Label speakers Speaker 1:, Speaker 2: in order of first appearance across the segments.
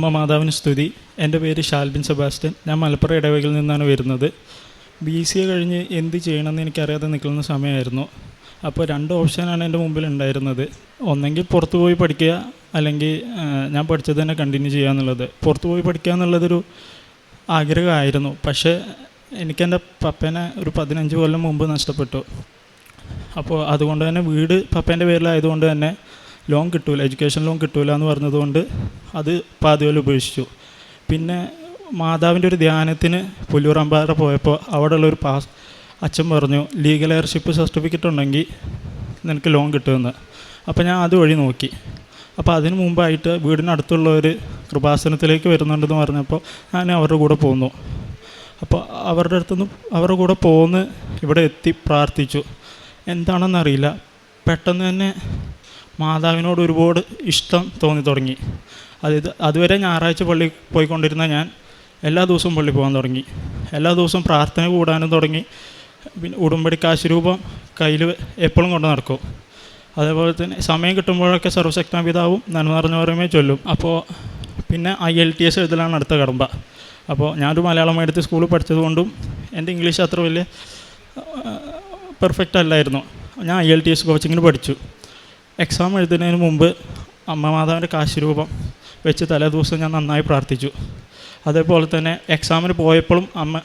Speaker 1: അമ്മ മാതാവിന് സ്തുതി. എന്റെ പേര് ഷാൽബിൻ സെബാസ്റ്റ്യൻ. ഞാൻ മലപ്പുറം ഇടവകയിൽ നിന്നാണ് വരുന്നത്. ബി സി എ കഴിഞ്ഞ് എന്ത് ചെയ്യണമെന്ന് എനിക്കറിയാതെ നിൽക്കുന്ന സമയമായിരുന്നു. അപ്പോൾ രണ്ട് ഓപ്ഷനാണ് എന്റെ മുമ്പിൽ ഉണ്ടായിരുന്നത്. ഒന്നെങ്കിൽ പുറത്തു പോയി പഠിക്കുക അല്ലെങ്കിൽ ഞാൻ പഠിച്ചത് തന്നെ കണ്ടിന്യൂ ചെയ്യുക എന്നുള്ളത്. പുറത്തു പോയി പഠിക്കുക എന്നുള്ളതൊരു ആഗ്രഹമായിരുന്നു. പക്ഷേ എനിക്കെന്റെ പപ്പേനെ ഒരു പതിനഞ്ച് കൊല്ലം മുമ്പ് നഷ്ടപ്പെട്ടു. അപ്പോൾ അതുകൊണ്ട് തന്നെ വീട് പപ്പേന്റെ പേരിലായതുകൊണ്ട് തന്നെ ലോൺ കിട്ടൂല എഡ്യൂക്കേഷൻ ലോൺ കിട്ടൂല എന്ന് പറഞ്ഞതുകൊണ്ട് അത് പാതിവൽ ഉപേക്ഷിച്ചു. പിന്നെ മാതാവിന്റെ ഒരു ധ്യാനത്തിന് പുല്ലൂറമ്പാറ പോയപ്പോൾ അവിടെയുള്ള ഒരു പാസ് അച്ഛൻ പറഞ്ഞു ലീഗൽ എയർഷിപ്പ് സർട്ടിഫിക്കറ്റ് ഉണ്ടെങ്കിൽ നിനക്ക് ലോൺ കിട്ടുമെന്ന്. അപ്പോൾ ഞാൻ അതുവഴി നോക്കി. അപ്പോൾ അതിന് മുമ്പായിട്ട് വീടിനടുത്തുള്ള ഒരു കൃപാസനത്തിലേക്ക് വരുന്നുണ്ടെന്ന് പറഞ്ഞപ്പോൾ ഞാൻ അവരുടെ കൂടെ പോന്നു. അപ്പോൾ അവരുടെ അടുത്തുനിന്ന് അവരുടെ കൂടെ പോന്ന് ഇവിടെ എത്തി പ്രാർത്ഥിച്ചു. എന്താണെന്നറിയില്ല. പെട്ടെന്ന് തന്നെ മാതാവിനോട് ഒരുപാട് ഇഷ്ടം തോന്നി തുടങ്ങി. അതായത് അതുവരെ ഞായറാഴ്ച പള്ളി പോയിക്കൊണ്ടിരുന്ന ഞാൻ എല്ലാ ദിവസവും പള്ളി പോകാൻ തുടങ്ങി. എല്ലാ ദിവസവും പ്രാർത്ഥന കൂടാനും തുടങ്ങി. പിന്നെ ഉടുമ്പടി കാശുരൂപം കയ്യിൽ എപ്പോഴും കൊണ്ട് നടക്കും. അതേപോലെ തന്നെ സമയം കിട്ടുമ്പോഴൊക്കെ സർവശക്ത പിതാവും നന്മ നിറഞ്ഞവരുമേ ചൊല്ലും. അപ്പോൾ പിന്നെ ഐ എൽ ടി എസ് എഴുതലാണ് അടുത്ത കടമ്പ. അപ്പോൾ ഞാനൊരു മലയാളം മീഡിയത്തിൽ സ്കൂളിൽ പഠിച്ചതുകൊണ്ടും എന്റെ ഇംഗ്ലീഷ് അത്ര വലിയ പെർഫെക്റ്റ് അല്ലായിരുന്നു. ഞാൻ ഐ എൽ ടി എസ് കോച്ചിങ്ങിന് പഠിച്ചു. എക്സാം എഴുതുന്നതിന് മുമ്പ് അമ്മ മാതാവിന്റെ കാശുരൂപം വെച്ച് തലേ ദിവസം ഞാൻ നന്നായി പ്രാർത്ഥിച്ചു. അതേപോലെ തന്നെ എക്സാമിന് പോയപ്പോഴും അമ്മ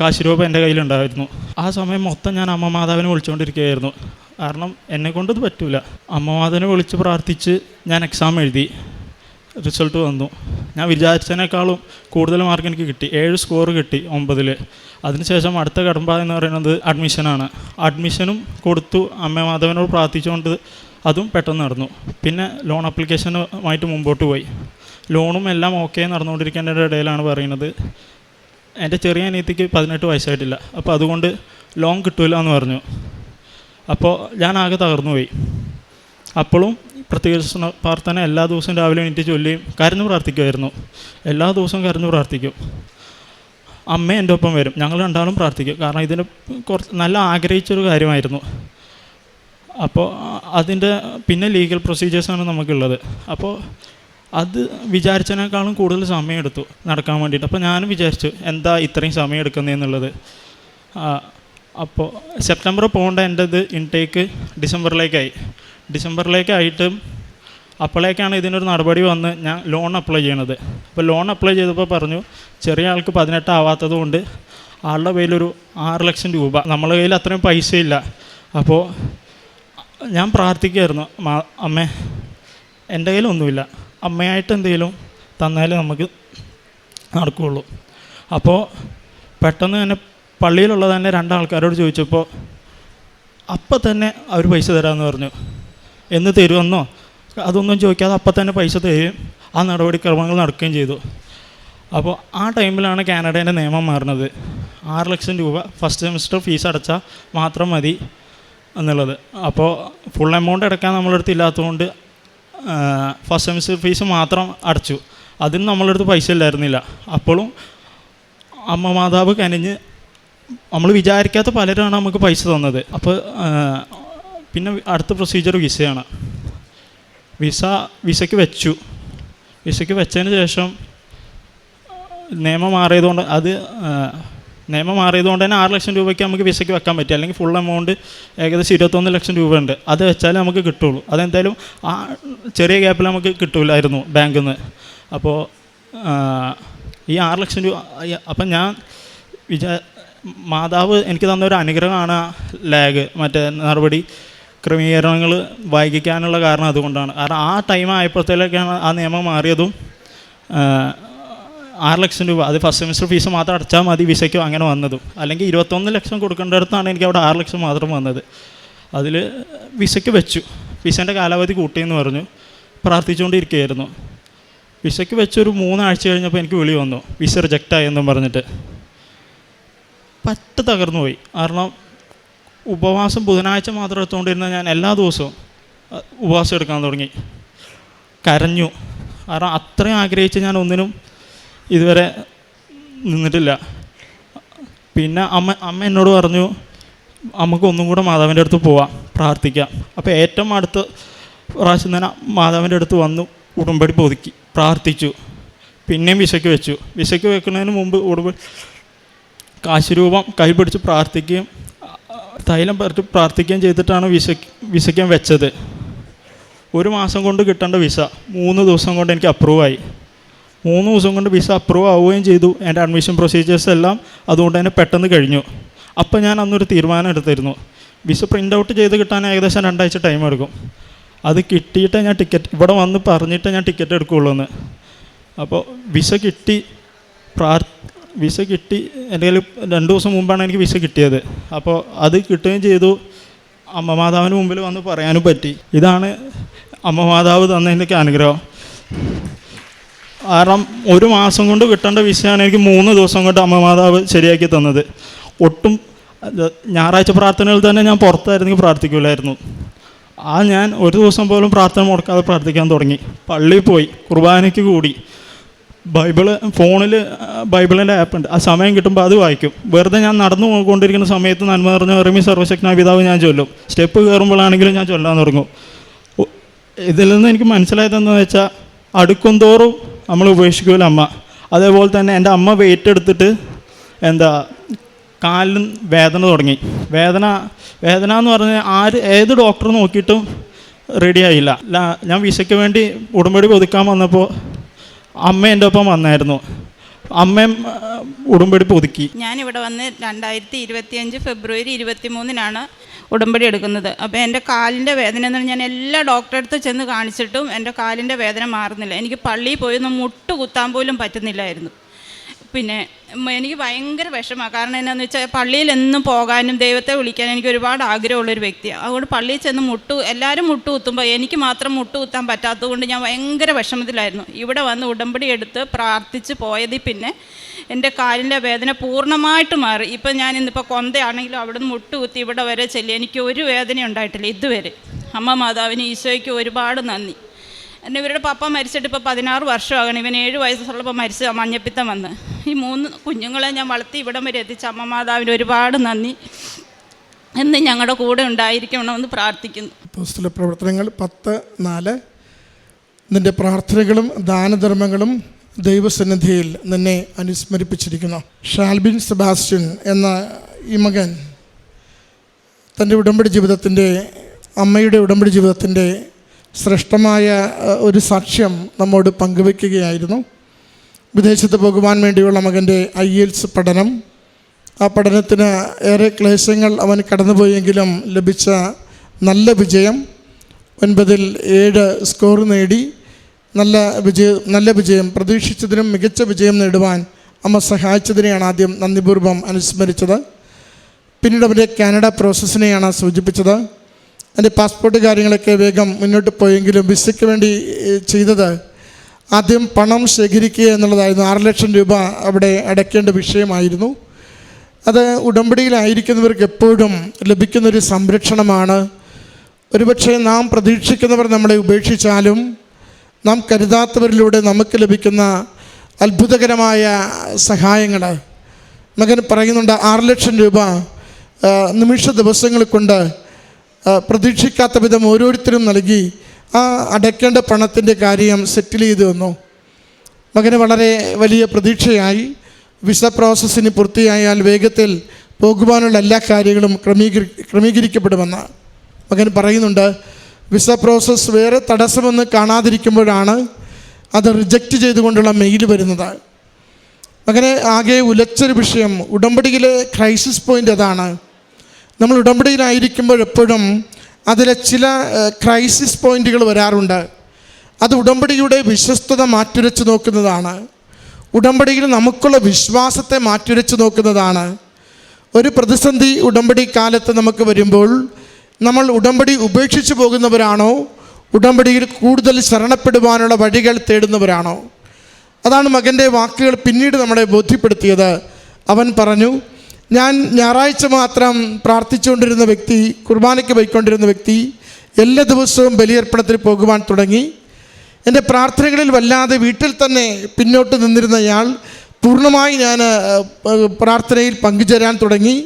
Speaker 1: കാശുരൂപം എന്റെ കയ്യിലുണ്ടായിരുന്നു. ആ സമയം മൊത്തം ഞാൻ അമ്മ മാതാവിനെ വിളിച്ചുകൊണ്ടിരിക്കുകയായിരുന്നു. കാരണം എന്നെ കൊണ്ടത് പറ്റില്ല അമ്മ മാതാവിനെ വിളിച്ച് പ്രാർത്ഥിച്ച് ഞാൻ എക്സാം എഴുതി. റിസൾട്ട് വന്നു. ഞാൻ വിചാരിച്ചതിനേക്കാളും കൂടുതൽ മാർക്ക് എനിക്ക് കിട്ടി. ഏഴ് സ്കോർ കിട്ടി ഒമ്പതിൽ അതിനുശേഷം അടുത്ത കടമ്പ എന്ന് പറയുന്നത് അഡ്മിഷനാണ് അഡ്മിഷനും കൊടുത്തു. അമ്മ മാധവനോട് പ്രാർത്ഥിച്ചുകൊണ്ട് അതും പെട്ടെന്ന് നടന്നു. പിന്നെ ലോൺ അപ്ലിക്കേഷനുമായിട്ട് മുമ്പോട്ട് പോയി. ലോണും എല്ലാം ഓക്കെ നടന്നുകൊണ്ടിരിക്കേണ്ട ഇടയിലാണ് പറയുന്നത്. എന്റെ ചെറിയ അനിയത്തിക്ക് പതിനെട്ട് വയസ്സായിട്ടില്ല. അപ്പോൾ അതുകൊണ്ട് ലോൺ കിട്ടില്ല എന്ന് പറഞ്ഞു. അപ്പോൾ ഞാൻ ആകെ തകർന്നു പോയി. അപ്പോഴും പ്രത്യേക പ്രാർത്ഥന എല്ലാ ദിവസവും രാവിലെ എണീറ്റ് ചൊല്ലിയും കരഞ്ഞു പ്രാർത്ഥിക്കുമായിരുന്നു. എല്ലാ ദിവസവും കരഞ്ഞു പ്രാർത്ഥിക്കും. അമ്മ എന്റെ ഒപ്പം വരും. ഞങ്ങൾ രണ്ടാളും പ്രാർത്ഥിക്കും. കാരണം ഇതിന് കുറച്ച് നല്ല ആഗ്രഹിച്ചൊരു കാര്യമായിരുന്നു. അപ്പോൾ അതിന്റെ പിന്നെ ലീഗൽ പ്രൊസീജിയേഴ്സാണ് നമുക്കുള്ളത്. അപ്പോൾ അത് വിചാരിച്ചതിനേക്കാളും കൂടുതൽ സമയമെടുത്തു നടക്കാൻ വേണ്ടിയിട്ട്. അപ്പോൾ ഞാനും വിചാരിച്ചു എന്താ ഇത്രയും സമയം എടുക്കുന്നതെന്നുള്ളത് അപ്പോൾ സെപ്റ്റംബർ പോകേണ്ട എന്റെ ഇത് ഇൻടേക്ക് ഡിസംബറിലേക്കായി. ഡിസംബറിലേക്കായിട്ടും അപ്പോഴേക്കാണ് ഇതിനൊരു നടപടി വന്ന് ഞാൻ ലോൺ അപ്ലൈ ചെയ്യണത്. അപ്പോൾ ലോൺ അപ്ലൈ ചെയ്തപ്പോൾ പറഞ്ഞു ചെറിയ ആൾക്ക് പതിനെട്ടാവാത്തത് കൊണ്ട് ആളുടെ കയ്യിലൊരു ആറ് ലക്ഷം രൂപ. നമ്മളെ കയ്യിൽ അത്രയും പൈസയില്ല. അപ്പോൾ ഞാൻ പ്രാർത്ഥിക്കുമായിരുന്നു അമ്മ എന്റെ കയ്യിലൊന്നുമില്ല അമ്മയായിട്ട് എന്തെങ്കിലും തന്നാലേ നമുക്ക് നടക്കുകയുള്ളൂ. അപ്പോൾ പെട്ടെന്ന് തന്നെ പള്ളിയിലുള്ള തന്നെ രണ്ടാൾക്കാരോട് ചോദിച്ചപ്പോൾ അപ്പം തന്നെ അവർ പൈസ തരാമെന്ന് പറഞ്ഞു. എന്ന് തരുമെന്നോ? അതൊന്നും ചോദിക്കാതെ അപ്പം തന്നെ പൈസ തരും ആ നടപടിക്രമങ്ങൾ നടക്കുകയും ചെയ്തു. അപ്പോൾ ആ ടൈമിലാണ് കാനഡേന്റെ നിയമം മാറുന്നത്. ആറ് ലക്ഷം രൂപ ഫസ്റ്റ് സെമിസ്റ്റർ ഫീസ് അടച്ചാൽ മാത്രം മതി. എന്നുള്ളത്. അപ്പോൾ ഫുൾ എമൗണ്ട് അടയ്ക്കാൻ നമ്മളടുത്ത് ഇല്ലാത്തതുകൊണ്ട് ഫസ്റ്റ് സെമിസ്റ്റർ ഫീസ് മാത്രം അടച്ചു. അതിന് നമ്മളടുത്ത് പൈസ ഇല്ലായിരുന്നില്ല. അപ്പോഴും അമ്മ മാതാവ് കനിഞ്ഞ് നമ്മൾ വിചാരിക്കാത്ത പലരാണ് നമുക്ക് പൈസ തന്നത്. അപ്പോൾ പിന്നെ അടുത്ത പ്രൊസീജിയർ വിസയാണ്. വിസ വിസയ്ക്ക് വെച്ചു. വിസയ്ക്ക് വെച്ചതിന് ശേഷം നിയമം മാറിയതുകൊണ്ട് അത് നിയമം മാറിയതുകൊണ്ട് തന്നെ ആറ് ലക്ഷം രൂപയ്ക്ക് നമുക്ക് വിസയ്ക്ക് വെക്കാൻ പറ്റും. അല്ലെങ്കിൽ ഫുൾ എമൗണ്ട് ഏകദേശം ഇരുപത്തൊന്ന് ലക്ഷം രൂപ ഉണ്ട്. അത് വെച്ചാലേ നമുക്ക് കിട്ടുള്ളൂ. അതെന്തായാലും ആ ചെറിയ ഗ്യാപ്പിൽ നമുക്ക് കിട്ടൂലായിരുന്നു ബാങ്കിൽ നിന്ന് അപ്പോൾ ഈ ആറ് ലക്ഷം രൂപ അപ്പം ഞാൻ വിചാ മാതാവ് എനിക്ക് തന്ന ഒരു അനുഗ്രഹമാണ് ലാഗ് മറ്റേ നടപടി ക്രമീകരണങ്ങൾ വൈകിക്കാനുള്ള കാരണം അതുകൊണ്ടാണ്. കാരണം ആ ടൈം ആയപ്പോഴത്തേക്കാണ് ആ നിയമം മാറിയതും ആറ് ലക്ഷം രൂപ. അത് ഫസ്റ്റ് സെമിസ്റ്റർ ഫീസ് മാത്രം അടച്ചാൽ മതി വിസയ്ക്കും അങ്ങനെ വന്നതും. അല്ലെങ്കിൽ ഇരുപത്തൊന്ന് ലക്ഷം കൊടുക്കേണ്ടടുത്താണ് എനിക്ക് അവിടെ ആറ് ലക്ഷം മാത്രം വന്നത്. അതിൽ വിസയ്ക്ക് വെച്ചു. വിസേന്റെ കാലാവധി കൂട്ടിയെന്ന് പറഞ്ഞു. പ്രാർത്ഥിച്ചുകൊണ്ടിരിക്കുകയായിരുന്നു. വിസയ്ക്ക് വെച്ചൊരു മൂന്നാഴ്ച കഴിഞ്ഞപ്പോൾ എനിക്ക് വിളി വന്നു. വിസ റിജക്റ്റായെന്നും പറഞ്ഞിട്ട്. പറ്റ തകർന്നു പോയി. കാരണം ഉപവാസം ബുധനാഴ്ച മാത്രം എടുത്തുകൊണ്ടിരുന്ന ഞാൻ എല്ലാ ദിവസവും ഉപവാസം എടുക്കാൻ തുടങ്ങി. കരഞ്ഞു. കാരണം അത്രയും ആഗ്രഹിച്ച് ഞാൻ ഒന്നിനും ഇതുവരെ നിന്നിട്ടില്ല. പിന്നെ അമ്മ അമ്മ എന്നോട് പറഞ്ഞു നമുക്ക് ഒന്നും കൂടെ മാതാവിന്റെ അടുത്ത് പോവാം പ്രാർത്ഥിക്കാം. അപ്പോൾ ഏറ്റവും അടുത്ത പ്രാവശ്യം തന്നെ മാതാവിന്റെ അടുത്ത് വന്നു ഉടമ്പടി പൊതുക്കി പ്രാർത്ഥിച്ചു. പിന്നെയും വിശക്ക് വെച്ചു. വിശക്ക് വെക്കുന്നതിന് മുമ്പ് ഉടമ്പടി കാശുരൂപം കൈ പിടിച്ച് പ്രാർത്ഥിക്കുകയും തൈലം പരത്തി പ്രാർത്ഥിക്കുകയും ചെയ്തിട്ടാണ് വിശ വിശക്കാൻ വെച്ചത്. ഒരു മാസം കൊണ്ട് കിട്ടേണ്ട വിസ മൂന്ന് ദിവസം കൊണ്ട് എനിക്ക് അപ്രൂവ് ആയി. മൂന്ന് ദിവസം കൊണ്ട് വിസ അപ്രൂവ് ആവുകയും ചെയ്തു. എന്റെ അഡ്മിഷൻ പ്രൊസീജിയേഴ്സ് എല്ലാം അതുകൊണ്ട് തന്നെ പെട്ടെന്ന് കഴിഞ്ഞു. അപ്പോൾ ഞാൻ അന്നൊരു തീരുമാനം എടുത്തിരുന്നു. വിസ പ്രിന്റ് ഔട്ട് ചെയ്ത് കിട്ടാൻ ഏകദേശം രണ്ടാഴ്ച ടൈം എടുക്കും. അത് കിട്ടിയിട്ടേ ഞാൻ ടിക്കറ്റ് ഇവിടെ വന്ന് പറഞ്ഞിട്ടേ ഞാൻ ടിക്കറ്റ് എടുക്കുകയുള്ളൂ എന്ന് അപ്പോൾ വിസ കിട്ടി പ്രാർ വിസ കിട്ടി എന്റെ കയ്യിൽ രണ്ട് ദിവസം മുമ്പാണ് എനിക്ക് വിസ കിട്ടിയത്. അപ്പോൾ അത് കിട്ടുകയും ചെയ്തു. അമ്മ മാതാവിന് മുമ്പിൽ വന്ന് പറയാനും പറ്റി. ഇതാണ് അമ്മ മാതാവ് തന്ന എനിക്ക് അനുഗ്രഹം. കാരണം ഒരു മാസം കൊണ്ട് കിട്ടേണ്ട വിഷയമാണ് എനിക്ക് മൂന്ന് ദിവസം കൊണ്ട് അമ്മ മാതാവ് ശരിയാക്കി തന്നത്. ഒട്ടും ഞായറാഴ്ച പ്രാർത്ഥനയിൽ തന്നെ ഞാൻ പുറത്തായിരുന്നെങ്കിൽ പ്രാർത്ഥിക്കില്ലായിരുന്നു ആ ഞാൻ ഒരു ദിവസം പോലും പ്രാർത്ഥന മുടക്കാതെ പ്രാർത്ഥിക്കാൻ തുടങ്ങി. പള്ളിയിൽ പോയി കുർബാനയ്ക്ക് കൂടി. ബൈബിൾ ഫോണിൽ ബൈബിളിന്റെ ആപ്പുണ്ട് ആ സമയം കിട്ടുമ്പോൾ അത് വായിക്കും. വെറുതെ ഞാൻ നടന്നു കൊണ്ടിരിക്കുന്ന സമയത്ത് നന്മ നിറഞ്ഞ അറിമി സർവശക്തനായ പിതാവ് ഞാൻ ചൊല്ലും. സ്റ്റെപ്പ് കയറുമ്പോഴാണെങ്കിലും ഞാൻ ചൊല്ലാൻ തുടങ്ങും. ഇതിൽ നിന്ന് എനിക്ക് മനസ്സിലായതെന്ന് വെച്ചാൽ അടുക്കും തോറും നമ്മൾ ഉപേക്ഷിക്കൂല അമ്മ. അതേപോലെ തന്നെ എന്റെ അമ്മ വെയിറ്റ് എടുത്തിട്ട് എന്താ കാലിലും വേദന തുടങ്ങി. വേദന വേദന എന്ന് പറഞ്ഞാൽ ആര് ഏത് ഡോക്ടർ നോക്കിയിട്ടും റെഡിയായില്ല ഞാൻ വിസയ്ക്ക് വേണ്ടി ഉടുമ്പടി പുതുക്കാൻ വന്നപ്പോൾ അമ്മ എന്റെ ഒപ്പം വന്നായിരുന്നു. അമ്മയും ഉടമ്പടി പുതുക്കി.
Speaker 2: ഞാനിവിടെ വന്ന് രണ്ടായിരത്തി ഇരുപത്തിയഞ്ച് ഫെബ്രുവരി ഇരുപത്തി മൂന്നിനാണ് ഉടമ്പടി എടുക്കുന്നത്. അപ്പോൾ എന്റെ കാലിന്റെ വേദന എന്ന് പറഞ്ഞാൽ ഞാൻ എല്ലാ ഡോക്ടറെ അടുത്ത് ചെന്ന് കാണിച്ചിട്ടും എന്റെ കാലിന്റെ വേദന മാറുന്നില്ല. എനിക്ക് പള്ളിയിൽ പോയി ഒന്ന് മുട്ട് കുത്താൻ പോലും പറ്റുന്നില്ലായിരുന്നു. പിന്നെ എനിക്ക് ഭയങ്കര വിഷമമാണ്. കാരണം എന്നാന്ന് വെച്ചാൽ പള്ളിയിൽ എന്നും പോകാനും ദൈവത്തെ വിളിക്കാനും എനിക്ക് ഒരുപാട് ആഗ്രഹമുള്ളൊരു വ്യക്തിയാണ് അതുകൊണ്ട് പള്ളിയിൽ ചെന്ന് മുട്ടു എല്ലാവരും മുട്ട് കുത്തുമ്പോൾ എനിക്ക് മാത്രം മുട്ട് കുത്താൻ പറ്റാത്തതുകൊണ്ട് ഞാൻ ഭയങ്കര വിഷമത്തിലായിരുന്നു. ഇവിടെ വന്ന് ഉടമ്പടി എടുത്ത് പ്രാർത്ഥിച്ച് പോയതിൽ പിന്നെ എന്റെ കാലിന്റെ വേദന പൂർണമായിട്ട് മാറി. ഇപ്പം ഞാൻ ഇന്നിപ്പോൾ കൊന്തയാണെങ്കിലും അവിടെ നിന്ന് മുട്ട് കുത്തി ഇവിടെ വരെ ചെല്ലി. എനിക്ക് ഒരു വേദന ഉണ്ടായിട്ടില്ല ഇതുവരെ. അമ്മ മാതാവിന് ഈശോയ്ക്ക് ഒരുപാട് നന്ദി. എന്റെ ഇവരുടെ പപ്പ മരിച്ചിട്ട് ഇപ്പോൾ പതിനാറ് വർഷമാകണം. ഇവൻ ഏഴ് വയസ്സുള്ളപ്പോൾ മരിച്ച മഞ്ഞപ്പിത്തം വന്ന്. ഈ മൂന്ന് കുഞ്ഞുങ്ങളെ ഞാൻ വളർത്തി ഇവിടം വരെ എത്തിച്ച അമ്മ മാതാവിന് ഒരുപാട് നന്ദി. എന്ന് ഞങ്ങളുടെ കൂടെ ഉണ്ടായിരിക്കണമെന്ന് പ്രാർത്ഥിക്കുന്നു.
Speaker 3: പ്രവർത്തനങ്ങൾ പത്ത് നാല്. നിന്റെ പ്രാർത്ഥനകളും ദാനധർമ്മങ്ങളും ദൈവസന്നിധിയിൽ നിന്നെ അനുസ്മരിപ്പിച്ചിരിക്കുന്നു. ഷാൽബിൻ സെബാസ്റ്റ്യൻ എന്ന ഈ മകൻ തന്റെ ഉടമ്പടി ജീവിതത്തിന്റെ അമ്മയുടെ ഉടമ്പടി ജീവിതത്തിന്റെ ശ്രേഷ്ഠമായ ഒരു സാക്ഷ്യം നമ്മോട് പങ്കുവെക്കുകയായിരുന്നു. വിദേശത്ത് പോകുവാൻ വേണ്ടിയുള്ള മകന്റെ ഐ എൽസ് പഠനം. ആ പഠനത്തിന് ഏറെ ക്ലേശങ്ങൾ അവൻ കടന്നുപോയെങ്കിലും ലഭിച്ച നല്ല വിജയം. ഒൻപതിൽ ഏഴ് സ്കോർ നേടി. നല്ല വിജയം നല്ല വിജയം പ്രതീക്ഷിച്ചതിനും മികച്ച വിജയം നേടുവാൻ അമ്മ സഹായിച്ചതിനെയാണ് ആദ്യം നന്ദിപൂർവം അനുസ്മരിച്ചത്. പിന്നീട് അവരെ കാനഡ പ്രോസസ്സിനെയാണ് സൂചിപ്പിച്ചത്. എന്റെ പാസ്പോർട്ട് കാര്യങ്ങളൊക്കെ വേഗം മുന്നോട്ട് പോയെങ്കിലും വിസയ്ക്ക് വേണ്ടി ചെയ്തത് ആദ്യം പണം ശേഖരിക്കുക എന്നുള്ളതായിരുന്നു. ആറ് ലക്ഷം രൂപ അവിടെ അടയ്ക്കേണ്ട വിഷയമായിരുന്നു. അത് ഉടമ്പടിയിലായിരിക്കുന്നവർക്ക് എപ്പോഴും ലഭിക്കുന്നൊരു സംരക്ഷണമാണ്. ഒരുപക്ഷെ നാം പ്രതീക്ഷിക്കുന്നവർ നമ്മളെ ഉപേക്ഷിച്ചാലും നാം കരുതാത്തവരിലൂടെ നമുക്ക് ലഭിക്കുന്ന അത്ഭുതകരമായ സഹായങ്ങൾ. മകൻ പറയുന്നുണ്ട് ആറ് ലക്ഷം രൂപ നിമിഷ ദിവസങ്ങൾ കൊണ്ട് പ്രതീക്ഷിക്കാത്ത വിധം ഓരോരുത്തരും നൽകി ആ അടയ്ക്കേണ്ട പണത്തിന്റെ കാര്യം സെറ്റിൽ ചെയ്തു വന്നു മകന് വളരെ വലിയ പ്രതീക്ഷയായി. വിസ പ്രോസസ്സിന് പൂർത്തിയായാൽ വേഗത്തിൽ പോകുവാനുള്ള എല്ലാ കാര്യങ്ങളും ക്രമീകരി ക്രമീകരിക്കപ്പെടുമെന്ന് മകൻ പറയുന്നുണ്ട്. വിസ പ്രോസസ്സ് വേറെ തടസ്സമെന്ന് കാണാതിരിക്കുമ്പോഴാണ് അത് റിജക്റ്റ് ചെയ്തുകൊണ്ടുള്ള മെയിൽ വരുന്നത്. അങ്ങനെ ആകെ ഉലച്ചൊരു വിഷയം. ഉടമ്പടിയിലെ ക്രൈസിസ് പോയിന്റ് അതാണ്. നമ്മൾ ഉടമ്പടിയിലായിരിക്കുമ്പോൾ എപ്പോഴും അതിലെ ചില ക്രൈസിസ് പോയിന്റുകൾ വരാറുണ്ട്. അത് ഉടമ്പടിയുടെ വിശ്വസ്തത മാറ്റുരച്ച് നോക്കുന്നതാണ്. ഉടമ്പടിയിൽ നമുക്കുള്ള വിശ്വാസത്തെ മാറ്റുരച്ച് നോക്കുന്നതാണ്. ഒരു പ്രതിസന്ധി ഉടമ്പടി കാലത്ത് നമുക്ക് വരുമ്പോൾ നമ്മൾ ഉടമ്പടി ഉപേക്ഷിച്ചു പോകുന്നവരാണോ? ഉടമ്പടിയിൽ കൂടുതൽ ശരണപ്പെടുവാനുള്ള വഴികൾ തേടുന്നവരാണോ? അതാണ് മകന്റെ വാക്കുകൾ പിന്നീട് നമ്മളെ ബോധ്യപ്പെടുത്തിയത്. അവൻ പറഞ്ഞു ഞാൻ ഞായറാഴ്ച മാത്രം പ്രാർത്ഥിച്ചുകൊണ്ടിരുന്ന വ്യക്തി കുർബാനയ്ക്ക് പോയിക്കൊണ്ടിരുന്ന വ്യക്തി എല്ലാ ദിവസവും ബലിയർപ്പണത്തിൽ പോകുവാൻ തുടങ്ങി. എന്റെ പ്രാർത്ഥനകളിൽ വല്ലാതെ വീട്ടിൽ തന്നെ പിന്നോട്ട് നിന്നിരുന്നയാൾ പൂർണമായി ഞാൻ പ്രാർത്ഥനയിൽ പങ്കുചേരാൻ തുടങ്ങി.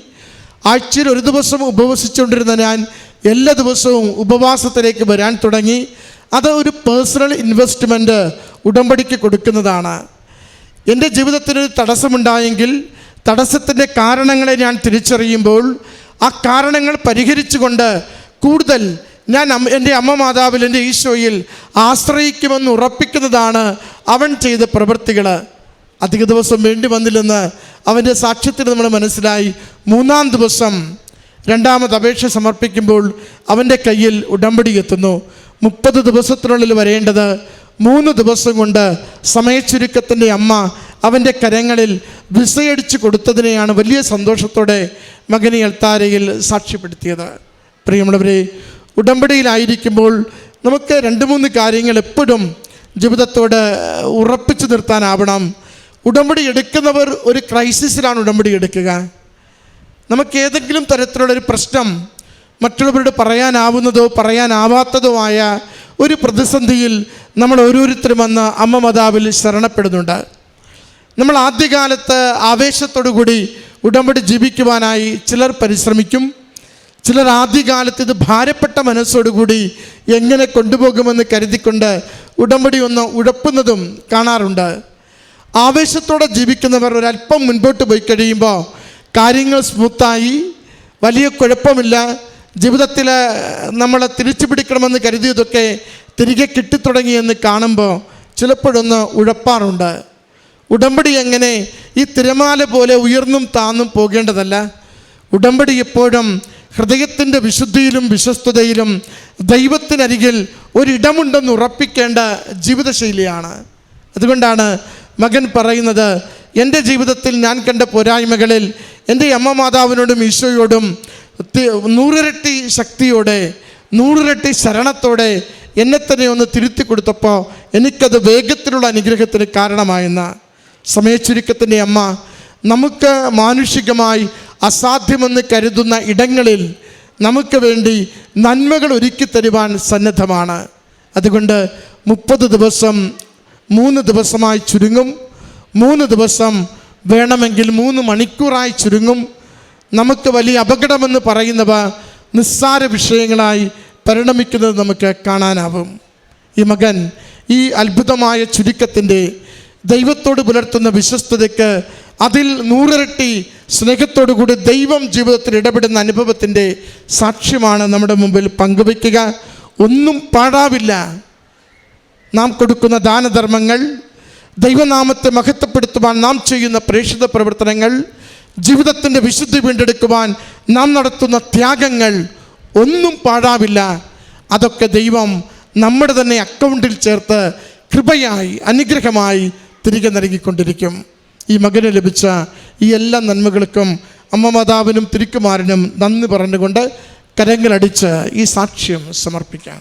Speaker 3: ആഴ്ചയിൽ ഒരു ദിവസം ഉപവസിച്ചുകൊണ്ടിരുന്ന ഞാൻ എല്ലാ ദിവസവും ഉപവാസത്തിലേക്ക് വരാൻ തുടങ്ങി. അത് ഒരു പേഴ്സണൽ ഇൻവെസ്റ്റ്മെന്റ് ഉടമ്പടിക്ക് കൊടുക്കുന്നതാണ്. എന്റെ ജീവിതത്തിനൊരു തടസ്സമുണ്ടായെങ്കിൽ തടസ്സത്തിന്റെ കാരണങ്ങളെ ഞാൻ തിരിച്ചറിയുമ്പോൾ ആ കാരണങ്ങൾ പരിഹരിച്ചുകൊണ്ട് കൂടുതൽ ഞാൻ എന്റെ അമ്മ മാതാവിൽ എന്റെ ഈശോയിൽ ആശ്രയിക്കുമെന്ന് ഉറപ്പിക്കുന്നതാണ് അവൻ ചെയ്ത പ്രവൃത്തികൾ. അധിക ദിവസം വേണ്ടി വന്നില്ലെന്ന് അവന്റെ സാക്ഷ്യത്തിൽ നമ്മൾ മനസ്സിലായി. മൂന്നാം ദിവസം രണ്ടാമത് അപേക്ഷ സമർപ്പിക്കുമ്പോൾ അവന്റെ കയ്യിൽ ഉടമ്പടി എത്തുന്നു. മുപ്പത് ദിവസത്തിനുള്ളിൽ വരേണ്ടത് മൂന്ന് ദിവസം കൊണ്ട് സമയച്ചുരുക്കത്തിന്റെ അമ്മ അവന്റെ കരങ്ങളിൽ വിസയടിച്ച് കൊടുത്തതിനെയാണ് വലിയ സന്തോഷത്തോടെ മകനെ എൽത്താരയിൽ സാക്ഷ്യപ്പെടുത്തിയത്. പ്രിയമുള്ളവരെ ഉടമ്പടിയിലായിരിക്കുമ്പോൾ നമുക്ക് രണ്ട് മൂന്ന് കാര്യങ്ങൾ എപ്പോഴും ജീവിതത്തോട് ഉറപ്പിച്ചു നിർത്താനാവണം. ഉടമ്പടി എടുക്കുന്നവർ ഒരു ക്രൈസിസിലാണ് ഉടമ്പടി എടുക്കുക. നമുക്ക് ഏതെങ്കിലും തരത്തിലുള്ള ഒരു പ്രശ്നം മറ്റുള്ളവരോട് പറയാനാവുന്നതോ പറയാനാവാത്തതോ ആയ ഒരു പ്രതിസന്ധിയിൽ നമ്മൾ ഓരോരുത്തരും വന്ന് അമ്മ മതാവിൽ ശരണപ്പെടുന്നുണ്ട്. നമ്മൾ ആദ്യകാലത്ത് ആവേശത്തോടു കൂടി ഉടമ്പടി ജീവിക്കുവാനായി ചിലർ പരിശ്രമിക്കും. ചിലർ ആദ്യകാലത്ത് ഇത് ഭാരപ്പെട്ട മനസ്സോടുകൂടി എങ്ങനെ കൊണ്ടുപോകുമെന്ന് കരുതിക്കൊണ്ട് ഉടമ്പടി ഒന്ന് ഉഴപ്പുന്നതും കാണാറുണ്ട്. ആവേശത്തോടെ ജീവിക്കുന്നവർ ഒരല്പം മുൻപോട്ട് പോയി കഴിയുമ്പോൾ കാര്യങ്ങൾ സ്മൂത്തായി വലിയ കുഴപ്പമില്ല. ജീവിതത്തിൽ നമ്മളെ തിരിച്ചു പിടിക്കണമെന്ന് കരുതിയതൊക്കെ തിരികെ കിട്ടിത്തുടങ്ങിയെന്ന് കാണുമ്പോൾ ചിലപ്പോഴൊന്ന് ഉഴപ്പാറുണ്ട്. ഉടമ്പടി എങ്ങനെ ഈ തിരമാല പോലെ ഉയർന്നും താന്നും പോകേണ്ടതല്ല. ഉടമ്പടി എപ്പോഴും ഹൃദയത്തിന്റെ വിശുദ്ധിയിലും വിശ്വസ്തതയിലും ദൈവത്തിനരികിൽ ഒരിടമുണ്ടെന്ന് ഉറപ്പിക്കേണ്ട ജീവിതശൈലിയാണ്. അതുകൊണ്ടാണ് മകൻ പറയുന്നത് എന്റെ ജീവിതത്തിൽ ഞാൻ കണ്ട പോരായ്മകളിൽ എന്റെ അമ്മ മാതാവിനോടും ഈശോയോടും നൂറിരട്ടി ശക്തിയോടെ നൂറിരട്ടി ശരണത്തോടെ എന്നെ തന്നെ ഒന്ന് തിരുത്തി കൊടുത്തപ്പോൾ എനിക്കത് വേഗത്തിലുള്ള അനുഗ്രഹത്തിന് കാരണമായെന്ന. സമയച്ചുരുക്കത്തിന്റെ അമ്മ നമുക്ക് മാനുഷികമായി അസാധ്യമെന്ന് കരുതുന്ന ഇടങ്ങളിൽ നമുക്ക് വേണ്ടി നന്മകൾ ഒരുക്കി തരുവാൻ സന്നദ്ധമാണ്. അതുകൊണ്ട് മുപ്പത് ദിവസം മൂന്ന് ദിവസമായി ചുരുങ്ങും. മൂന്ന് ദിവസം വേണമെങ്കിൽ മൂന്ന് മണിക്കൂറായി ചുരുങ്ങും. നമുക്ക് വലിയ അപകടമെന്ന് പറയുന്നവ നിസ്സാര വിഷയങ്ങളായി പരിണമിക്കുന്നത് നമുക്ക് കാണാനാവും. ഈ മകൻ ഈ അത്ഭുതമായ ചുരുക്കത്തിന്റെ ദൈവത്തോട് പുലർത്തുന്ന വിശ്വസ്തതയ്ക്ക് അതിൽ നൂറിരട്ടി സ്നേഹത്തോടു കൂടി ദൈവം ജീവിതത്തിൽ ഇടപെടുന്ന അനുഭവത്തിന്റെ സാക്ഷ്യമാണ് നമ്മുടെ മുമ്പിൽ പങ്കുവയ്ക്കുക. ഒന്നും പാടാവില്ല നാം കൊടുക്കുന്ന ദാനധർമ്മങ്ങൾ ദൈവനാമത്തെ മഹത്വപ്പെടുത്തുവാൻ നാം ചെയ്യുന്ന പ്രേക്ഷിത പ്രവർത്തനങ്ങൾ ജീവിതത്തിന്റെ വിശുദ്ധി വീണ്ടെടുക്കുവാൻ നാം നടത്തുന്ന ത്യാഗങ്ങൾ ഒന്നും പാഴാവില്ല. അതൊക്കെ ദൈവം നമ്മുടെ തന്നെ അക്കൗണ്ടിൽ ചേർത്ത് കൃപയായി അനുഗ്രഹമായി തിരികെ നൽകിക്കൊണ്ടിരിക്കും. ഈ മകന് ലഭിച്ച ഈ എല്ലാ നന്മകൾക്കും അമ്മ മാതാവിനും തിരുക്കുമാരനും നന്ദി പറഞ്ഞുകൊണ്ട് കരങ്ങളടിച്ച് ഈ സാക്ഷ്യം സമർപ്പിക്കാം.